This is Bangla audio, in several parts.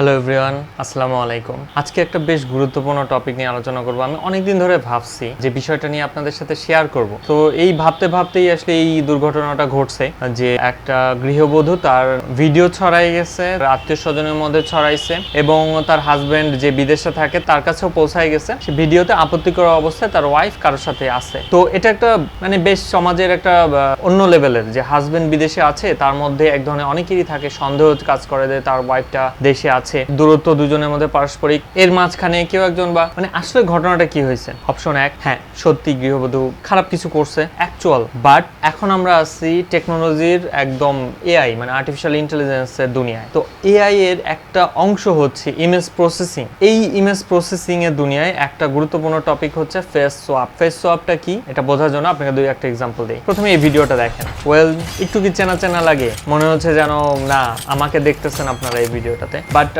হ্যালো এভরিওয়ান আসসালামু আলাইকুম আজকে একটা বেশ গুরুত্বপূর্ণ টপিক নিয়ে আলোচনা করব। আমি অনেকদিন ধরে ভাবছি যে বিষয়টা নিয়ে আপনাদের সাথে শেয়ার করব। তো এই ভাবতে ভাবতেই আসলে এই দুর্ঘটনাটা ঘটছে যে একটা গৃহবধূ তার ভিডিও ছড়াই গেছে আত্মীয় স্বজনের মধ্যে ছড়াইছে এবং তার হাজবেন্ড যে বিদেশে থাকে, তার কাছেও পৌঁছায় গেছে। সে ভিডিওতে আপত্তিকর অবস্থায় তার ওয়াইফ কারোর সাথে আছে। তো এটা একটা মানে বেশ সমাজের একটা অন্য লেভেলের যে হাজবেন্ড বিদেশে আছে, তার মধ্যে এক ধরনের অনেকেরই থাকে সন্দেহ কাজ করে যে তার ওয়াইফটা দেশে আছে। দূরত্ব দুজনের মধ্যে পারস্পরিক। এর মাঝখানে কেউ একজন বা মানে আসলে ঘটনাটা কি হয়েছে? অপশন এক হ্যাঁ সত্যি গৃহবধূ খারাপ কিছু করছে অ্যাকচুয়াল বাট এখন আমরা আছি টেকনোলজির একদম এআই মানে আর্টিফিশিয়াল ইন্টেলিজেন্সের দুনিয়ায়। তো এআই এর একটা অংশ হচ্ছে ইমেজ প্রসেসিং এই ইমেজ প্রসেসিং এর দুনিয়ায় একটা গুরুত্বপূর্ণ টপিক হচ্ছে ফেস সোয়াপ ফেস সোয়াপটা কি? এটা বোঝার জন্য আপনাকে দুই একটা এক্সাম্পল দিই। প্রথমে এই ভিডিওটা দেখেন। ওয়েল একটু কি চেনা চেনা লাগে? মনে হচ্ছে যেন, না, আমাকে দেখতেছেন আপনারা এই ভিডিওটাতে। বাট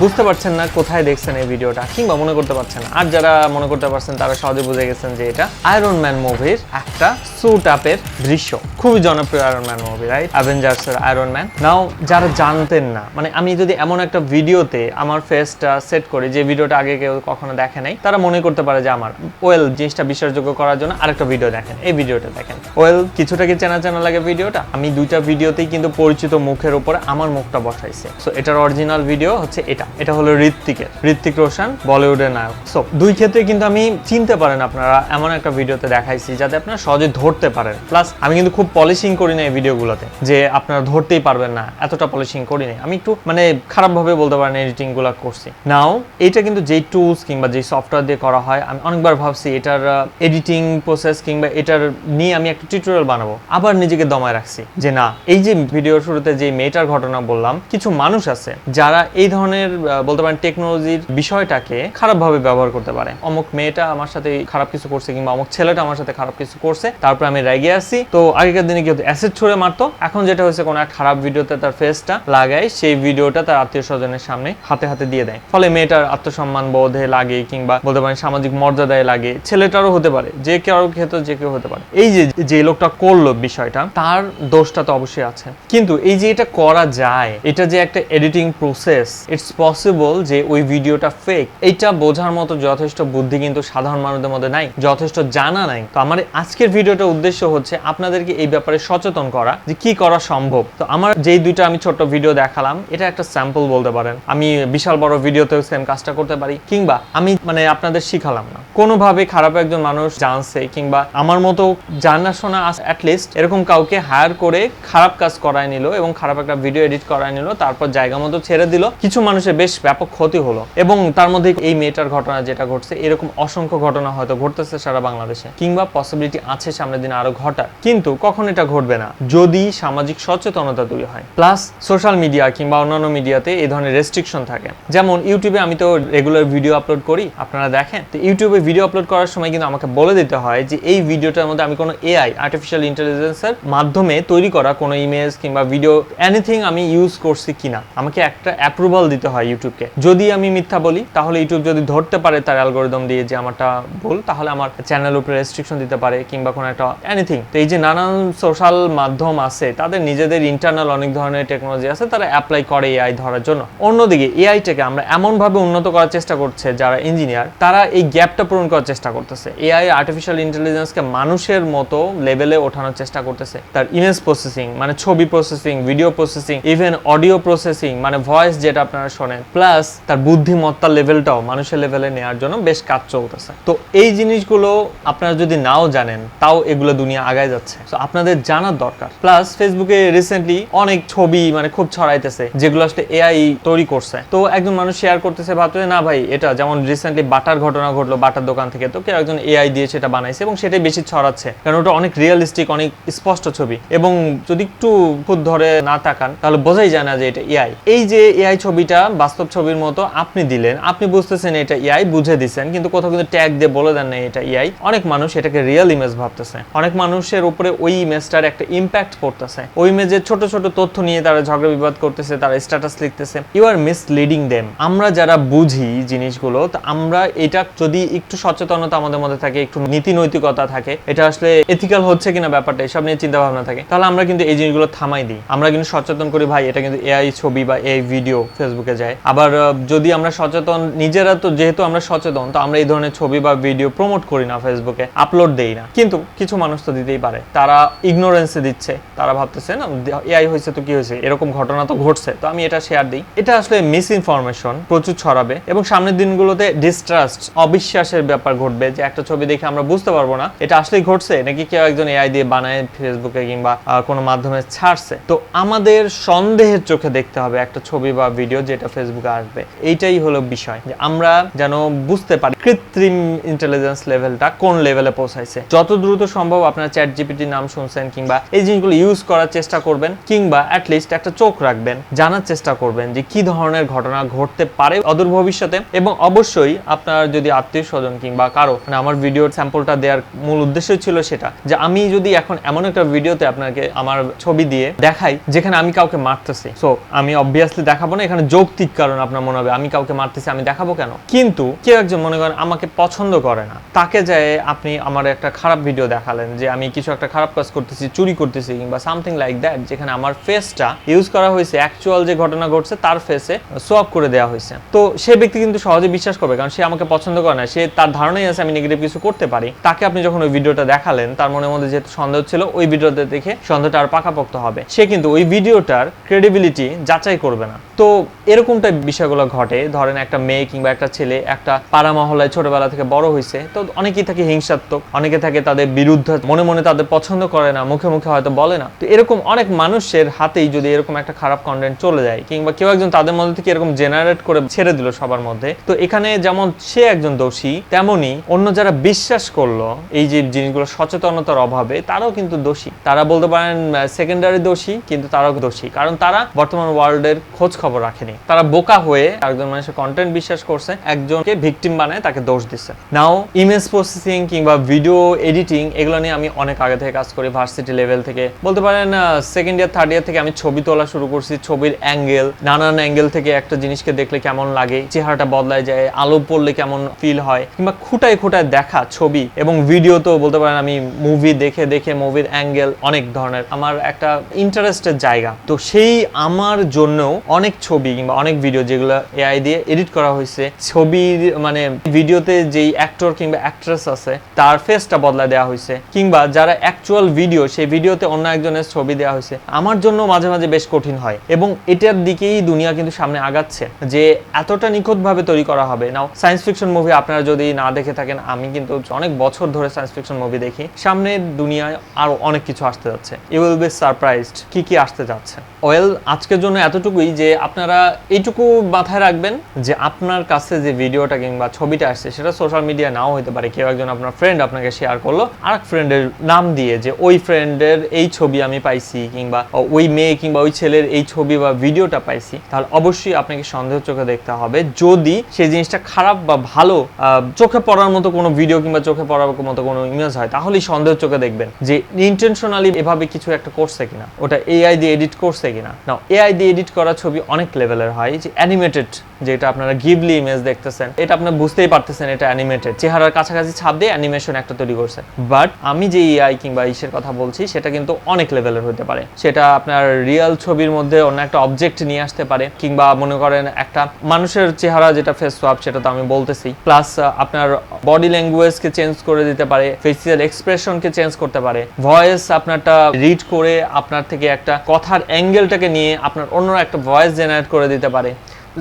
বুঝতে পারছেন না কোথায় দেখছেন এই ভিডিওটা, কিংবা মনে করতে পারছেন আর যারা মনে করতে পারছেন, তারা সহজে বুঝে গেছেন যে এটা আয়রন ম্যান মুভির একটা সুট আপের দৃশ্য। খুবই জনপ্রিয় iron man movie right avengers এর আয়রন ম্যান নাও যারা জানতেন না মানে আমি যদি এমন একটা ভিডিওতে আমার ফেসটা সেট করি, যে ভিডিওটা আগে কেউ কখনো দেখে নাই, তারা মনে করতে পারে যে আমার ওয়েল জিনিসটা বিশ্বাসযোগ্য করার জন্য আরেকটা ভিডিও দেখেন। এই ভিডিওটা দেখেন। ওয়েল কিছুটা কি চেনা চেনা লাগে ভিডিওটা? আমি দুইটা ভিডিওতেই কিন্তু পরিচিত মুখের উপরে আমার মুখটা বসাইছে। সো এটার অরিজিনাল ভিডিও হচ্ছে এটা। এটা হলো ঋত্বিকের ঋত্বিক রোশন, বলিউডের নায়ক। সো দুই ক্ষেত্রে কিন্তু আমি চিনতে পারেন আপনারা, এমন একটা ভিডিওতে দেখাইছি যাতে আপনারা সহজে ধরতে পারেন। প্লাস আমি কিন্তু খুব পলিশিং করি না এই ভিডিওগুলোতে, যে আপনারা ধরতেই পারবেন না, এতটা পলিশিং করি নাই। আমি একটু মানে খারাপভাবে বলতে পারেন এডিটিংগুলো করছি। নাও এইটা কিন্তু যেই টুলস কিংবা যেই সফটওয়্যার দিয়ে করা হয়, আমি অনেকবার ভাবছি এটার এডিটিং প্রসেস কিংবা এটার নিয়ে আমি একটা টিউটোরিয়াল বানাবো। আবার নিজেকে দমায় রাখছি যে না, এই যে ভিডিওর শুরুতে যে মেয়েটার ঘটনা বললাম, কিছু মানুষ আছে যারা এই ধরনের বলতে পারেন টেকনোলজির বিষয়টাকে খারাপভাবে ব্যবহার করতে পারে। অমুক মেয়েটা আমার সাথে খারাপ কিছু করছে কিংবা অমুক ছেলেটা আমার সাথে খারাপ কিছু করছে, তারপর আমি রেগে আসি তো আগেকার দিনে কি হতো অ্যাসিড ছুঁড়ে মারতো। এখন যেটা হয়েছে, কোনো এক খারাপ ভিডিওতে তার ফেসটা লাগায়, সেই ভিডিওটা তার আত্মীয় স্বজনের সামনে হাতে হাতে দিয়ে দেয়। ফলে মেয়েটার আত্মসম্মান বোধে লাগে কিংবা বলতে পারেন, সামাজিক মর্যাদায় লাগে। ছেলেটারও হতে পারে, যে কারও ক্ষেত্রে যে কেউ হতে পারে। এই যে যে লোকটা করল বিষয়টা, তার দোষটা তো অবশ্যই আছে। কিন্তু এই যে এটা করা যায়, এটা যে একটা এডিটিং প্রসেস ইটস পসিবল যে ওই ভিডিওটা ফেক এটা বোঝার মতো যথেষ্ট বুদ্ধি কিন্তু সাধারণ মানুষদের মধ্যে নাই, যথেষ্ট জানা নাই। তো আমার আজকের ভিডিওটার উদ্দেশ্য হচ্ছে আপনাদেরকে এই ব্যাপারে সচেতন করা যে কি করা সম্ভব। তো আমার যেই দুইটা আমি ছোট্ট ভিডিও দেখালাম, এটা একটা স্যাম্পল বলতে পারেন। আমি বিশাল বড় ভিডিওতেও সেম কাজটা করতে পারি, কিংবা আমি মানে আপনাদের শিখালাম না। কোনোভাবে খারাপ একজন মানুষ জানছে, কিংবা আমার মতো জানাশোনা অ্যাটলিস্ট এরকম কাউকে হায়ার করে খারাপ কাজ করায় নিল এবং খারাপ একটা ভিডিও এডিট করায় নিল, তারপর জায়গা মতো ছেড়ে দিল কিছু মানুষের বেশ ব্যাপক ক্ষতি হলো এবং তার মধ্যে এই মেয়েটার ঘটনা যেটা ঘটছে, এরকম অসংখ্য ঘটনা হয়তো ঘটতেছে সারা বাংলাদেশে, কিংবা পসিবিলিটি আছে সামনের দিনে আরও ঘটার। কিন্তু কখন এটা ঘটবে না, যদি সামাজিক সচেতনতা তৈরি হয়। প্লাস সোশ্যাল মিডিয়া কিংবা অন্যান্য মিডিয়াতে এই ধরনের রেস্ট্রিকশন থাকে। যেমন ইউটিউবে আমি তো রেগুলার ভিডিও আপলোড করি, আপনারা দেখেন। তো ইউটিউবে ভিডিও আপলোড করার সময় কিন্তু আমাকে বলে দিতে হয় যে, এই ভিডিওটার মধ্যে আমি কোনো এআই আর্টিফিশিয়াল ইন্টেলিজেন্সের মাধ্যমে তৈরি করা কোনো ইমেজ কিংবা ভিডিও এনিথিং আমি ইউজ করছি কিনা। আমাকে একটা অ্যাপ্রুভাল দিতে হয় ইউটিউবকে যদি আমি মিথ্যা বলি, তাহলে ইউটিউব যদি ধরতে পারে তার অ্যালগোরিদম দিয়ে যে আমারটা ভুল, তাহলে আমার চ্যানেল উপরে রেস্ট্রিকশন দিতে পারে কিংবা কোনো একটা এনিথিং তো এই যে নানান সোশ্যাল মাধ্যম আছে, তাদের নিজেদের ইন্টারনাল অনেক ধরনের টেকনোলজি আছে, তারা অ্যাপ্লাই করে এআই ধরার জন্য। অন্যদিকে এআইটাকে আমরা এমনভাবে উন্নত করার চেষ্টা করছে যারা ইঞ্জিনিয়ার তারা এই গ্যাপটা পূরণ করার চেষ্টা করতেছে। এআই আর্টিফিশিয়াল ইন্টেলিজেন্সকে মানুষের মতো লেভেলে ওঠানোর চেষ্টা করতেছে। তার ইমেজ প্রসেসিং মানে ছবি processing video processing even audio processing মানে ভয়েস যেটা আপনারা শোনেন। প্লাস তার বুদ্ধিমত্তার লেভেলটাও মানুষের লেভেলে নেওয়ার জন্য বেশ কাজ চলতেছে। তো এই জিনিসগুলো আপনারা যদি নাও জানেন, তাও এগুলো দুনিয়া আগায় যাচ্ছে। তো আপনাদের জানার দরকার। প্লাস ফেসবুকে রিসেন্টলি অনেক ছবি মানে খুব ছড়াইতেছে, যেগুলো আসলে এআই তৈরি করছে। তো একজন মানুষ শেয়ার করতেছে, ভাবতেছে, না ভাই, এটা যেমন রিসেন্টলি বাটার ঘটনা ঘটলো বাটার দোকান থেকে, তো কেউ একজন এআই দিয়ে সেটা বানাইছে এবং সেটাই বেশি ছড়াচ্ছে। কারণ ওটা অনেক রিয়েলিস্টিক অনেক স্পষ্ট ছবি। এবং যদি একটু খুদ ধরে না তাকান, তাহলে বোঝাই যায় না যে এটা এআই এই যে এআই ছবিটা বাস্তব ছবির মতো আপনি দিলেন। আপনি বুঝতেছেন এটা এআই বুঝে দিচ্ছেন কিন্তু কোথাও কিন্তু ট্যাগ দিয়ে বলে দেন না এটা এআই অনেক মানুষ এটাকে রিয়েল ইমেজ ভাবতেছে। অনেক মানুষের উপরে ওই ইমেজটার একটা ইম্প্যাক্ট পড়তেছে ওই ইমেজের ছোট ছোট তথ্য নিয়ে তারা ঝগড়া, বিবাদ করতেছে, তারা স্ট্যাটাস লিখতেছে। ইউ আর মিসলিডিং দেম আমরা যারা বুঝি জিনিসগুলো, তা আমরা এটা যদি একটু সচেতনতা আমাদের মধ্যে থাকে, একটু নীতি নৈতিকতা থাকে, এটা আসলে এথিক্যাল হচ্ছে কিনা ব্যাপারটা, এসব নিয়ে চিন্তা ভাবনা থাকে, তাহলে আমরা কিন্তু এই জিনিসগুলো থামাই দিই। আমরা কিন্তু সচেতন করি, ভাই, এটা কিন্তু এআই ছবি বা এআই ভিডিও ফেসবুকে যায়। আবার যদি আমরা সচেতন, নিজেরা তো যেহেতু আমরা সচেতন, তো আমরা এই ধরনের ছবি বা ভিডিও প্রমোট করি না ফেসবুকে আপলোড দেই না। কিন্তু কিছু মানুষ তো দিতেই পারে। তারা ইগনোরেন্সে দিচ্ছে। তারা ভাবতেছে, না এআই হয়েছে তো কি হয়েছে এরকম ঘটনা তো ঘটছে। তো আমি এটা শেয়ার দিই। এটা আসলে মিস ইনফরমেশন প্রচুর ছড়াবে এবং সামনের দিনগুলোতে ডিস্ট্রাস্ট অবিশ্বাসের ব্যাপার ঘটবে যে একটা ছবি দেখে আমরা বুঝতে পারব না, এটা আসলেই ঘটছে? নাকি কেউ একজন এআই দিয়ে বানায় ফেসবুকে কিংবা কোনো মাধ্যমে ছাড়ছে? তো আমাদের সন্দেহের চোখে দেখতে হবে একটা ছবি বা ভিডিও যেটা ফেসবুকে আসবে। এইটাই হলো বিষয় যে আমরা যেন বুঝতে পারি কৃত্রিম ইন্টেলিজেন্স লেভেলটা কোন লেভেলে পৌঁছাইছে। যত দ্রুত সম্ভব আপনারা চ্যাট জিপিটির নাম শুনছেন কিংবা এই জিনিসগুলো ইউজ করার চেষ্টা করবেন কিংবা অ্যাটলিস্ট একটা চোখ রাখবেন, জানার চেষ্টা করবেন যে কি ধরনের ঘটনা ঘটতে পারে অদূর ভবিষ্যতে এবং অবশ্যই আপনার যদি আত্মীয় স্বজন কিংবা কারও মানে আমার ভিডিওর স্যাম্পলটা দেওয়ার মূল উদ্দেশ্য ছিল সেটা যে আমি যদি এখন এমন একটা ভিডিওতে আপনাকে আমার ছবি দিয়ে দেখাই যেখানে আমি কাউকে মারতেছি। সো আমি অবভিয়াসলি দেখাবো না এখানে যৌক্তিক কারণ আপনার মনে হবে, আমি কাউকে মারতেছি, আমি দেখাবো কেন? কিন্তু কেউ একজন মনে করেন, আমাকে পছন্দ করে না। তাকে যায় আপনি আমার একটা খারাপ ভিডিও দেখালেন যে আমি কিছু একটা খারাপ কাজ করতেছি, চুরি করতেছি কিংবা সামথিং লাইক দ্যাট যেখানে আমার ফেসটা ইউজ করা হয়েছে অ্যাকচুয়াল যে ঘটনা ঘটছে, তার ফেসে সোয়াপ করে দেওয়া হয়েছে। তো সে ব্যক্তি কিন্তু সহজে বিশ্বাস করবে, কারণ সে আমাকে পছন্দ করে না, সে তার ধারণাই আছে আমি নেগেটিভ কিছু করতে পারি। তাকে আপনি যখন ওই ভিডিওটা দেখালেন, তার মনের মধ্যে যেহেতু সন্দেহ ছিল, ওই ভিডিওতে দেখে সন্দেহটা আর পাকাপোক্ত হবে। সে কিন্তু ওই ভিডিওটার ক্রেডিবিলিটি যাচাই করবে না। তো এরকমটা বিষয়গুলো ঘটে। ধরেন একটা মেয়ে কিংবা একটা ছেলে একটা পাড়া মহলায় ছোটবেলা থেকে বড় হয়েছে তো অনেকেই থাকে হিংসাত্মক, অনেকে থাকে তাদের বিরুদ্ধে মনে মনে তাদের পছন্দ করে না, মুখে মুখে হয়তো বলে না। তো এরকম অনেক মানুষের হাতেই যদি এরকম একটা খারাপ কন্টেন্ট চলে যায়, কিংবা কেউ একজন তাদের মধ্যে থেকে এরকম জেনারেট করে ছেড়ে দিল সবার মধ্যে, তো এখানে যেমন সে একজন দোষী, তেমনি অন্য যারা বিশ্বাস করল এই যে জিনিসগুলো সচেতনতার অভাবে, তারাও কিন্তু দোষী। তারা বলতে পারেন সেকেন্ডারি দোষী, কিন্তু তারাও দোষী। কারণ তারা বর্তমান ওয়ার্ল্ডের খোঁজ খবর রাখেনি। তারা বোকা হয়ে একজন মানুষের কন্টেন্ট বিশ্বাস করছে, একজনকে ভিকটিম বানায় তাকে দোষ দিচ্ছে। নাও ইমেজ প্রসেসিং কিংবা ভিডিও এডিটিং এগুলো নিয়ে আমি অনেক আগে থেকে কাজ করি ভার্সিটি লেভেল থেকে। বলতে পারেন সেকেন্ড ইয়ার থার্ড ইয়ার থেকে আমি ছবি তোলা শুরু করছি, ছবির অ্যাঙ্গেল নানান অ্যাঙ্গেল থেকে একটা জিনিসকে দেখলে কেমন লাগে, চেহারাটা বদলায় যায়, আলো পড়লে কেমন ফিল হয়, কিংবা খুঁটায় খুঁটায় দেখা, ছবি এবং ভিডিও তো বলতে পারেন আমি মুভি দেখে দেখে মুভির অ্যাঙ্গেল অনেক ধরনের। আমার একটা ইন্টারেস্টের জায়গা। তো সেই আমার জন্যও অনেক ছবি কিংবা অনেক ভিডিও যেগুলো এআই দিয়ে এডিট করা হয়েছে ছবির মানে ভিডিওতে যেই অ্যাক্টর কিংবা অ্যাক্ট্রেস আছে, তার ফেসটা বদলা দেওয়া হয়েছে। কিংবা যারা অ্যাকচুয়াল ভিডিও সেই ভিডিওতে অন্য একজনের ছবি দেওয়া হয়েছে। আমার জন্য মাঝে মাঝে বেশ কঠিন হয় এবং এটার দিকেই দুনিয়া কিন্তু সামনে আগাচ্ছে যে এতটা নিখুঁতভাবে তৈরি করা হবে। নাও সায়েন্স ফিকশন মুভি আপনারা যদি না দেখে থাকেন, আমি কিন্তু অনেক বছর ধরে সায়েন্স ফিকশন মুভি দেখি। সামনে দুনিয়ায় আরও অনেক কিছু আসতে যাচ্ছে। ইউ উইল বি সারপ্রাইজড কি কি আসতে যাচ্ছে। ওয়েল আজকের জন্য এতটুকুই যে আপনারা এইটুকু মাথায় রাখবেন যে আপনার কাছে যে ভিডিওটা কিংবা ছবিটা আসছে, সেটা সোশ্যাল মিডিয়া নাও হতে পারে। কেউ একজন আপনার ফ্রেন্ড আপনাকে শেয়ার করল আর এক ফ্রেন্ডের নাম দিয়ে যে ওই ফ্রেন্ডের এই ছবি আমি পাইছি কিংবা ওই মেয়ে কিংবা ওই ছেলের এই ছবি বা ভিডিওটা পাইছি, তাহলে অবশ্যই আপনাকে সন্দেহ চোখে দেখতে হবে। যদি সেই জিনিসটা খারাপ বা ভালো চোখে পড়ার মতো কোনো ভিডিও কিংবা চোখে পড়ার মতো কোনো ইমেজ হয়, তাহলেই সন্দেহ চোখে দেখবেন যে ইন্টেনশনালি এভাবে কিছু একটা করছে কিনা। ওটা এআই দিয়ে এডিট করছে কিনা। না এআই দিয়ে এডিট করা ছবি অনেক লেভেলের হয়। যে অ্যানিমেটেড যেটা আপনারা গিবলি ইমেজ দেখতেছেন, এটা আপনি বুঝতেই পারতেছেন এটা অ্যানিমেটেড চেহারার কাছাকাছি ছাপ দিয়ে অ্যানিমেশন একটা তৈরি করছে। বাট আমি যে এআই কিংবা ইসের কথা বলছি, সেটা কিন্তু অনেক লেভেলের হতে পারে। সেটা আপনার রিয়েল ছবির মধ্যে অন্য একটা অবজেক্ট নিয়ে আসতে পারে, কিংবা মনে করেন একটা মানুষের চেহারা যেটা ফেস সোয়াপ সেটা তো আমি বলতেছি। প্লাস আপনার বডি ল্যাঙ্গুয়েজকে চেঞ্জ করে দিতে পারে ফেসিয়াল এক্সপ্রেশনকে চেঞ্জ করতে পারে। ভয়েস আপনারটা রিড করে আপনার থেকে একটা কথার অ্যাঙ্গেলটাকে নিয়ে আপনার অন্য একটা ভয়েস জেনারেট করে দিতে পারে।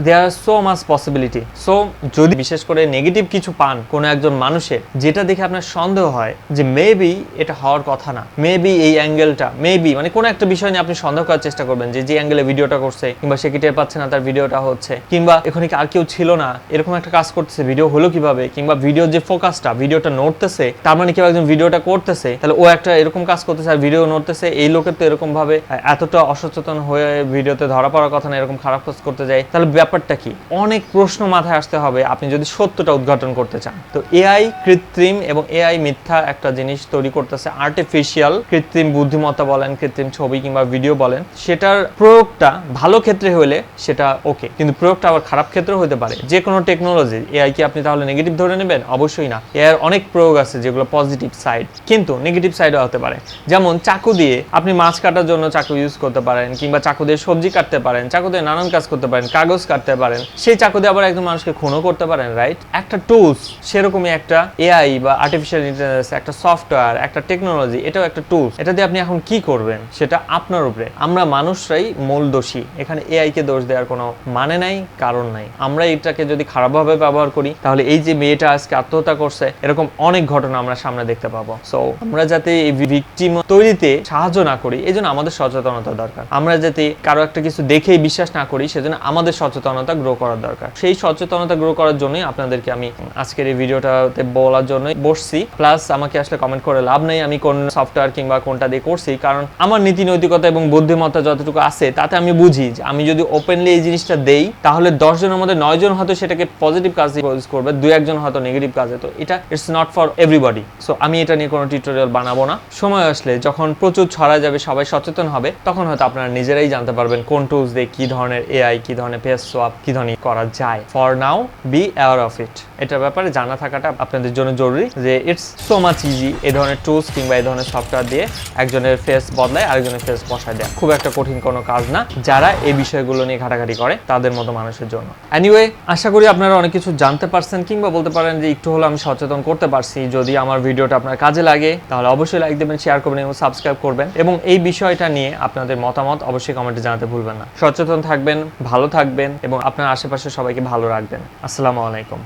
There are so much possibility so যদি বিশেষ করে নেগেটিভ কিছু পান কোনো একজন মানুষের যেটা দেখে আপনার সন্দেহ হয় যে মেবি এটা হওয়ার কথা না মেবি এই অ্যাঙ্গেলটা মেবি মানে কোনো একটা বিষয় নিয়ে আপনি সন্দেহ করার চেষ্টা করবেন যে যে অ্যাঙ্গেলে ভিডিওটা করছে, কিংবা সে কি টের পাচ্ছে না তার ভিডিওটা হচ্ছে, কিংবা এখানে আর কেউ ছিল না, এরকম একটা কাজ করতেছে ভিডিও হলো কীভাবে, কিংবা ভিডিও যে ফোকাসটা ভিডিওটা নড়তেছে, তার মানে কেউ একজন ভিডিওটা করতেছে, তাহলে ও একটা এরকম কাজ করতেছে আর ভিডিও নড়তেছে, এই লোকের তো এরকম ভাবে এতটা অসচেতন হয়ে ভিডিওতে ধরা পড়ার কথা না, এরকম খারাপ কাজ করতে যায়, তাহলে ব্যাপারটা কি? অনেক প্রশ্ন মাথায় আসতে হবে আপনি যদি সত্যটা উদ্ঘাটন করতে চান। তো এআই কৃত্রিম এবং এআই মিথ্যা একটা জিনিস তৈরি করতেছে আর্টিফিশিয়াল কৃত্রিম বুদ্ধিমত্তা বলেন, কৃত্রিম ছবি কিংবা ভিডিও বলেন, সেটার প্রয়োগটা ভালো ক্ষেত্রে হলে সেটা ওকে কিন্তু প্রয়োগটা আবার খারাপ ক্ষেত্রে হতে পারে। যে কোনো টেকনোলজি এআই কি আপনি তাহলে নেগেটিভ ধরে নেবেন? অবশ্যই না। এর অনেক প্রয়োগ আছে যেগুলো পজিটিভ সাইড কিন্তু নেগেটিভ সাইডও হতে পারে। যেমন চাকু দিয়ে আপনি মাছ কাটার জন্য চাকু ইউজ করতে পারেন, কিংবা চাকু দিয়ে সবজি কাটতে পারেন, চাকু দিয়ে নানান কাজ করতে পারেন, কাগজ কাটতে পারেন। সেই চাকু দিয়ে আবার একজন মানুষকে খুনও করতে পারেন রাইট একটা টুলস সেরকমই একটা এআই বা আর্টিফিশিয়াল ইন্টেলিজেন্স একটা সফটওয়্যার একটা টেকনোলজি এটাও একটা টুলস এটা দিয়ে আপনি এখন কি করবেন সেটা আপনার উপরে। আমরা মানুষরাই মূল দোষী এখানে এআই কে দোষ দেওয়ার কোনো মানে নাই, কারণ নাই। আমরা এটাকে যদি খারাপভাবে ব্যবহার করি, তাহলে এই যে মেয়েটা আজকে আত্মহত্যা করছে, এরকম অনেক ঘটনা আমরা সামনে দেখতে পাবো। সো আমরা যাতে এই ভিকটিম তৈরিতে সাহায্য না করি, এই জন্য আমাদের সচেতনতা দরকার। আমরা যাতে কারও একটা কিছু দেখেই বিশ্বাস না করি, সেজন্য আমাদের সচেতনতা গ্রো করার দরকার। সেই সচেতনতা গ্রো করার জন্যই আপনাদেরকে আমি আজকের এই ভিডিওটাতে বলার জন্যই বসছি। প্লাস আমাকে আসলে কমেন্ট করে লাভ নেই আমি কোন সফটওয়্যার কিংবা কোনটা দিয়ে করছি। কারণ আমার নীতি নৈতিকতা এবং বুদ্ধিমত্তা যতটুকু আছে, তাতে আমি বুঝি যে আমি যদি ওপেনলি এই জিনিসটা দেই, তাহলে দশজনের মধ্যে নয় জন হয়তো সেটাকে পজিটিভ কাজে ইউজ করবে দু একজন হয়তো নেগেটিভ কাজে। তো এটা it's not for everybody so আমি এটা নিয়ে কোনো টিউটোরিয়াল বানাবো না। সময় আসলে যখন প্রচুর ছড়া যাবে, সবাই সচেতন হবে, তখন হয়তো আপনারা নিজেরাই জানতে পারবেন কোন টুলস দিয়ে কি ধরনের এআই কি ধরনের ফেস সোয়াপ কি ধরনের করা যায়? For now be aware of it এটার ব্যাপারে জানা থাকাটা আপনাদের জন্য জরুরি যে ইটস সো মাচ ইজি এই ধরনের টুলস কিংবা এই ধরনের সফটওয়্যার দিয়ে একজনের ফেস বদলায়, আরেকজনের ফেস বসায় দেয়। খুব একটা কঠিন কোনো কাজ না। যারা এই বিষয়গুলো নিয়ে ঘাটাঘাটি করে, তাদের মতো মানুষের জন্য। এনিওয়ে আশা করি আপনারা অনেক কিছু জানতে পারছেন কিংবা বলতে পারেন যে একটু হলো আমি সচেতন করতে পারছি। যদি আমার ভিডিওটা আপনার কাজে লাগে, তাহলে অবশ্যই লাইক দেবেন শেয়ার করবেন এবং সাবস্ক্রাইব করবেন। এবং এই বিষয়টা নিয়ে আপনাদের মতামত অবশ্যই কমেন্টে জানাতে ভুলবেন না। সচেতন থাকবেন, ভালো থাকবেন। এবং আপনার আশেপাশে সবাইকে ভালো রাখবেন। আসসালামু আলাইকুম।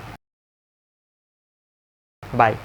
বাই।